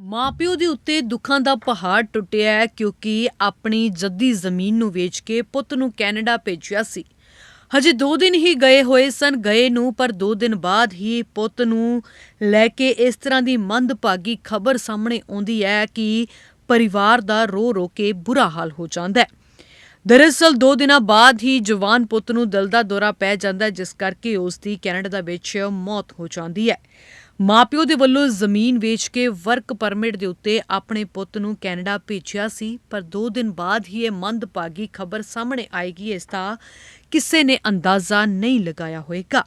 ਮਾਪਿਓ ਦੇ ਉੱਤੇ ਦੁੱਖਾਂ ਦਾ ਪਹਾੜ ਟੁੱਟਿਆ ਹੈ ਕਿਉਂਕਿ ਆਪਣੀ ਜੱਦੀ ਜ਼ਮੀਨ ਨੂੰ ਵੇਚ ਕੇ ਪੁੱਤ ਨੂੰ ਕੈਨੇਡਾ ਭੇਜਿਆ ਸੀ। ਹਜੇ 2 ਦਿਨ ਹੀ ਗਏ ਹੋਏ ਸਨ, ਗਏ ਨੂੰ, ਪਰ 2 ਦਿਨ ਬਾਅਦ ਹੀ ਪੁੱਤ ਨੂੰ ਲੈ ਕੇ ਇਸ ਤਰ੍ਹਾਂ ਦੀ ਮੰਦਭਾਗੀ ਖਬਰ ਸਾਹਮਣੇ ਆਉਂਦੀ ਹੈ ਕਿ ਪਰਿਵਾਰ ਦਾ ਰੋ ਰੋ ਕੇ ਬੁਰਾ ਹਾਲ ਹੋ ਜਾਂਦਾ ਹੈ। ਦਰਅਸਲ 2 ਦਿਨਾਂ ਬਾਅਦ ਹੀ ਜਵਾਨ ਪੁੱਤ ਨੂੰ ਦਿਲ ਦਾ ਦੌਰਾ ਪੈ ਜਾਂਦਾ ਹੈ, ਜਿਸ ਕਰਕੇ ਉਸ ਦੀ ਕੈਨੇਡਾ ਦੇ ਵਿੱਚ ਮੌਤ ਹੋ ਜਾਂਦੀ ਹੈ। ਮਾਪਿਓ ਦੇ ਵੱਲੋਂ ਜ਼ਮੀਨ ਵੇਚ ਕੇ ਵਰਕ ਪਰਮਿਟ ਦੇ ਉੱਤੇ ਆਪਣੇ ਪੁੱਤ ਨੂੰ ਕੈਨੇਡਾ ਭੇਜਿਆ ਸੀ, ਪਰ 2 ਦਿਨ ਬਾਅਦ ਹੀ ਇਹ ਮੰਦਭਾਗੀ ਖਬਰ ਸਾਹਮਣੇ ਆਏਗੀ, ਇਸ ਦਾ ਕਿਸੇ ਨੇ ਅੰਦਾਜ਼ਾ ਨਹੀਂ ਲਗਾਇਆ ਹੋਵੇਗਾ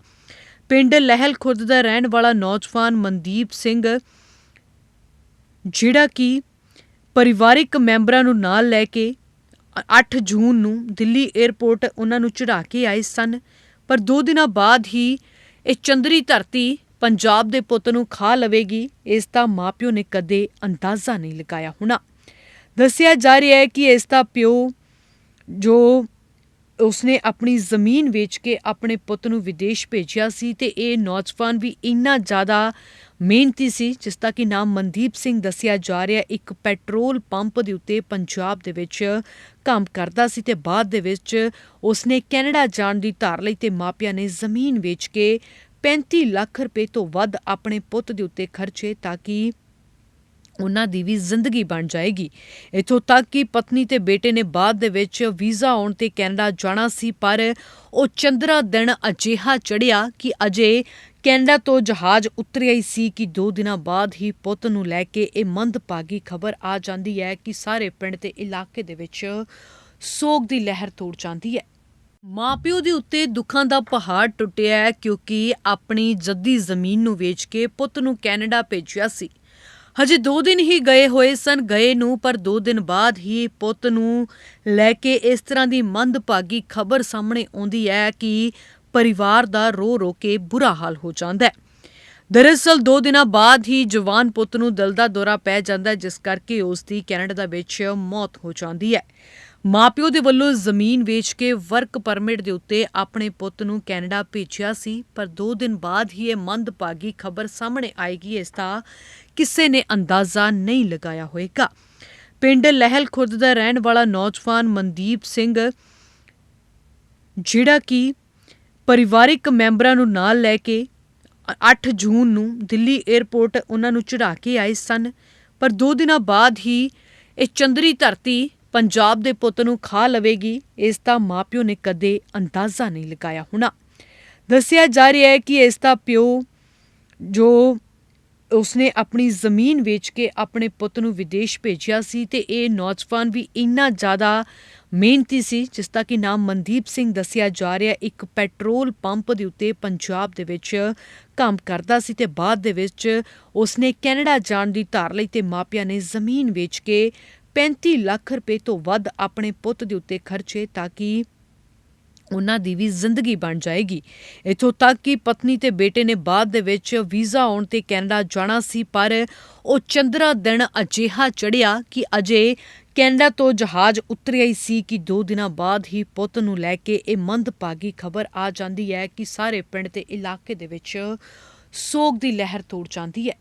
ਪਿੰਡ ਲਹਿਲ ਖੁਰਦ ਦਾ ਰਹਿਣ ਵਾਲਾ ਨੌਜਵਾਨ ਮਨਦੀਪ ਸਿੰਘ, ਜਿਹੜਾ ਕਿ ਪਰਿਵਾਰਿਕ ਮੈਂਬਰਾਂ ਨੂੰ ਨਾਲ ਲੈ ਕੇ 8 ਜੂਨ ਨੂੰ ਦਿੱਲੀ 에ਅਰਪੋਰਟ ਉਹਨਾਂ ਨੂੰ ਚੜਾ ਕੇ ਆਏ ਸਨ, ਪਰ 2 ਦਿਨਾਂ ਬਾਅਦ ਹੀ ਇਹ ਚੰਦਰੀ ਧਰਤੀ ਪੰਜਾਬ ਦੇ ਪੁੱਤ ਨੂੰ ਖਾ ਲਵੇਗੀ, ਇਸ ਦਾ ਮਾਪਿਓ ਨੇ ਕਦੇ ਅੰਦਾਜ਼ਾ ਨਹੀਂ ਲਗਾਇਆ ਹੋਣਾ। ਦੱਸਿਆ ਜਾ ਰਿਹਾ ਹੈ ਕਿ ਇਸ ਦਾ ਪਿਓ, ਜੋ ਉਸਨੇ ਆਪਣੀ ਜ਼ਮੀਨ ਵੇਚ ਕੇ ਆਪਣੇ ਪੁੱਤ ਨੂੰ ਵਿਦੇਸ਼ ਭੇਜਿਆ ਸੀ ਤੇ ਇਹ ਨੌਜਵਾਨ ਵੀ ਇੰਨਾ ਜ਼ਿਆਦਾ ਮਿਹਨਤੀ ਸੀ, ਜਿਸ ਦਾ ਕਿ ਨਾਮ ਮਨਦੀਪ ਸਿੰਘ ਦੱਸਿਆ ਜਾ ਰਿਹਾ ਇੱਕ ਪੈਟਰੋਲ ਪੰਪ ਦੇ ਉੱਤੇ ਪੰਜਾਬ ਦੇ ਵਿੱਚ ਕੰਮ ਕਰਦਾ ਸੀ ਤੇ ਬਾਅਦ ਦੇ ਵਿੱਚ ਉਸਨੇ ਕੈਨੇਡਾ ਜਾਣ ਦੀ ਧਾਰ ਲਈ ਤੇ ਮਾਪਿਆਂ ਨੇ ਜ਼ਮੀਨ ਵੇਚ ਕੇ 35 ਲੱਖ ਰੁਪਏ ਤੋਂ ਵੱਧ ਆਪਣੇ ਪੁੱਤ ਦੇ ਉੱਤੇ ਖਰਚੇ ਤਾਂ ਕਿ ਉਹਨਾਂ ਦੀ ਵੀ ਜ਼ਿੰਦਗੀ ਬਣ ਜਾਏਗੀ। ਇਥੋਂ ਤੱਕ ਕਿ ਪਤਨੀ ਤੇ ਬੇਟੇ ਨੇ ਬਾਅਦ ਦੇ ਵਿੱਚ ਵੀਜ਼ਾ ਆਉਣ ਤੇ ਕੈਨੇਡਾ ਜਾਣਾ ਸੀ, ਪਰ ਉਹ ਚੰਦਰਾ ਦਿਨ ਅਜਿਹਾ ਚੜਿਆ ਕਿ ਅਜੇ ਕੈਨੇਡਾ ਤੋਂ ਜਹਾਜ਼ ਉਤਰਿਆ ਹੀ ਸੀ ਕਿ 2 ਦਿਨਾਂ ਬਾਅਦ ਹੀ ਪੁੱਤ ਨੂੰ ਲੈ ਕੇ ਇਹ ਮੰਦਭਾਗੀ ਖਬਰ ਆ ਜਾਂਦੀ ਹੈ ਕਿ ਸਾਰੇ ਪਿੰਡ ਤੇ ਇਲਾਕੇ ਦੇ ਵਿੱਚ ਸੋਗ ਦੀ ਲਹਿਰ ਤੋੜ ਜਾਂਦੀ ਹੈ। ਮਾਪਿਓ ਦੇ ਉੱਤੇ ਦੁੱਖਾਂ ਦਾ ਪਹਾੜ ਟੁੱਟਿਆ ਹੈ ਕਿਉਂਕਿ ਆਪਣੀ ਜੱਦੀ ਜ਼ਮੀਨ ਨੂੰ ਵੇਚ ਕੇ ਪੁੱਤ ਨੂੰ ਕੈਨੇਡਾ ਭੇਜਿਆ ਸੀ। ਹਜੇ 2 ਦਿਨ ਹੀ ਗਏ ਹੋਏ ਸਨ, ਗਏ ਨੂੰ, ਪਰ 2 ਦਿਨ ਬਾਅਦ ਹੀ ਪੁੱਤ ਨੂੰ ਲੈ ਕੇ ਇਸ ਤਰ੍ਹਾਂ ਦੀ ਮੰਦਭਾਗੀ ਖਬਰ ਸਾਹਮਣੇ ਆਉਂਦੀ ਹੈ ਕਿ ਪਰਿਵਾਰ ਦਾ ਰੋ ਰੋ ਕੇ ਬੁਰਾ ਹਾਲ ਹੋ ਜਾਂਦਾ ਹੈ। ਦਰਅਸਲ 2 ਦਿਨਾਂ ਬਾਅਦ ਹੀ ਜਵਾਨ ਪੁੱਤ ਨੂੰ ਦਿਲ ਦਾ ਦੌਰਾ ਪੈ ਜਾਂਦਾ ਜਿਸ ਕਰਕੇ ਉਸ ਦੀ ਕੈਨੇਡਾ ਦੇ ਵਿੱਚ ਮੌਤ ਹੋ ਜਾਂਦੀ ਹੈ। ਮਾਪਿਓ ਦੇ ਵੱਲੋਂ ਜ਼ਮੀਨ ਵੇਚ ਕੇ ਵਰਕ ਪਰਮਿਟ ਦੇ ਉੱਤੇ ਆਪਣੇ ਪੁੱਤ ਨੂੰ ਕੈਨੇਡਾ ਭੇਜਿਆ ਸੀ, ਪਰ 2 ਦਿਨ ਬਾਅਦ ਹੀ ਇਹ ਮੰਦਭਾਗੀ ਖਬਰ ਸਾਹਮਣੇ ਆਏਗੀ, ਇਸ ਦਾ ਕਿਸੇ ਨੇ ਅੰਦਾਜ਼ਾ ਨਹੀਂ ਲਗਾਇਆ ਹੋਵੇਗਾ ਪਿੰਡ ਲਹਿਲ ਖੁਰਦ ਦਾ ਰਹਿਣ ਵਾਲਾ ਨੌਜਵਾਨ ਮਨਦੀਪ ਸਿੰਘ, ਜਿਹੜਾ ਕਿ ਪਰਿਵਾਰਿਕ ਮੈਂਬਰਾਂ ਨੂੰ ਨਾਲ ਲੈ ਕੇ 8 ਜੂਨ ਨੂੰ ਦਿੱਲੀ 에ਅਰਪੋਰਟ ਉਹਨਾਂ ਨੂੰ ਚੜਾ ਕੇ ਆਏ ਸਨ, ਪਰ 2 ਦਿਨਾਂ ਬਾਅਦ ਹੀ ਇਹ ਚੰਦਰੀ ਧਰਤੀ ਪੰਜਾਬ ਦੇ ਪੁੱਤ ਨੂੰ ਖਾ ਲਵੇਗੀ, ਇਸ ਦਾ ਮਾਪਿਓ ਨੇ ਕਦੇ ਅੰਦਾਜ਼ਾ ਨਹੀਂ ਲਗਾਇਆ ਹੋਣਾ। ਦੱਸਿਆ ਜਾ ਰਿਹਾ ਹੈ ਕਿ ਇਸ ਦਾ ਪਿਓ, ਜੋ ਉਸਨੇ ਆਪਣੀ ਜ਼ਮੀਨ ਵੇਚ ਕੇ ਆਪਣੇ ਪੁੱਤ ਨੂੰ ਵਿਦੇਸ਼ ਭੇਜਿਆ ਸੀ ਤੇ ਇਹ ਨੌਜਵਾਨ ਵੀ ਇੰਨਾ ਜ਼ਿਆਦਾ ਮਿਹਨਤੀ ਸੀ, ਜਿਸ ਦਾ ਕਿ ਨਾਮ ਮਨਦੀਪ ਸਿੰਘ ਦੱਸਿਆ ਜਾ ਰਿਹਾ ਇੱਕ ਪੈਟਰੋਲ ਪੰਪ ਦੇ ਉੱਤੇ ਪੰਜਾਬ ਦੇ ਵਿੱਚ ਕੰਮ ਕਰਦਾ ਸੀ ਤੇ ਬਾਅਦ ਦੇ ਵਿੱਚ ਉਸਨੇ ਕੈਨੇਡਾ ਜਾਣ ਦੀ ਧਾਰ ਲਈ ਤੇ ਮਾਪਿਆਂ ਨੇ ਜ਼ਮੀਨ ਵੇਚ ਕੇ 35 ਲੱਖ ਰੁਪਏ ਤੋਂ ਵੱਧ ਆਪਣੇ ਪੁੱਤ ਦੇ ਉੱਤੇ ਖਰਚੇ ਤਾਂ ਕਿ ਉਹਨਾਂ ਦੀ ਵੀ ਜ਼ਿੰਦਗੀ ਬਣ ਜਾਏਗੀ। ਇਥੋਂ ਤੱਕ ਕਿ ਪਤਨੀ ਤੇ ਬੇਟੇ ਨੇ ਬਾਅਦ ਦੇ ਵਿੱਚ ਵੀਜ਼ਾ ਆਉਣ ਤੇ ਕੈਨੇਡਾ ਜਾਣਾ ਸੀ, ਪਰ ਉਹ ਚੰਦਰਾ ਦਿਨ ਅਜਿਹਾ ਚੜਿਆ ਕਿ ਅਜੇ ਕੈਨੇਡਾ ਤੋਂ ਜਹਾਜ਼ ਉਤਰਿਆ ਹੀ ਸੀ ਕਿ 2 ਦਿਨਾਂ ਬਾਅਦ ਹੀ ਪੁੱਤ ਨੂੰ ਲੈ ਕੇ ਇਹ ਮੰਦਭਾਗੀ ਖਬਰ ਆ ਜਾਂਦੀ ਹੈ ਕਿ ਸਾਰੇ ਪਿੰਡ ਤੇ ਇਲਾਕੇ ਦੇ ਵਿੱਚ ਸੋਗ ਦੀ ਲਹਿਰ ਤੋੜ ਜਾਂਦੀ ਹੈ।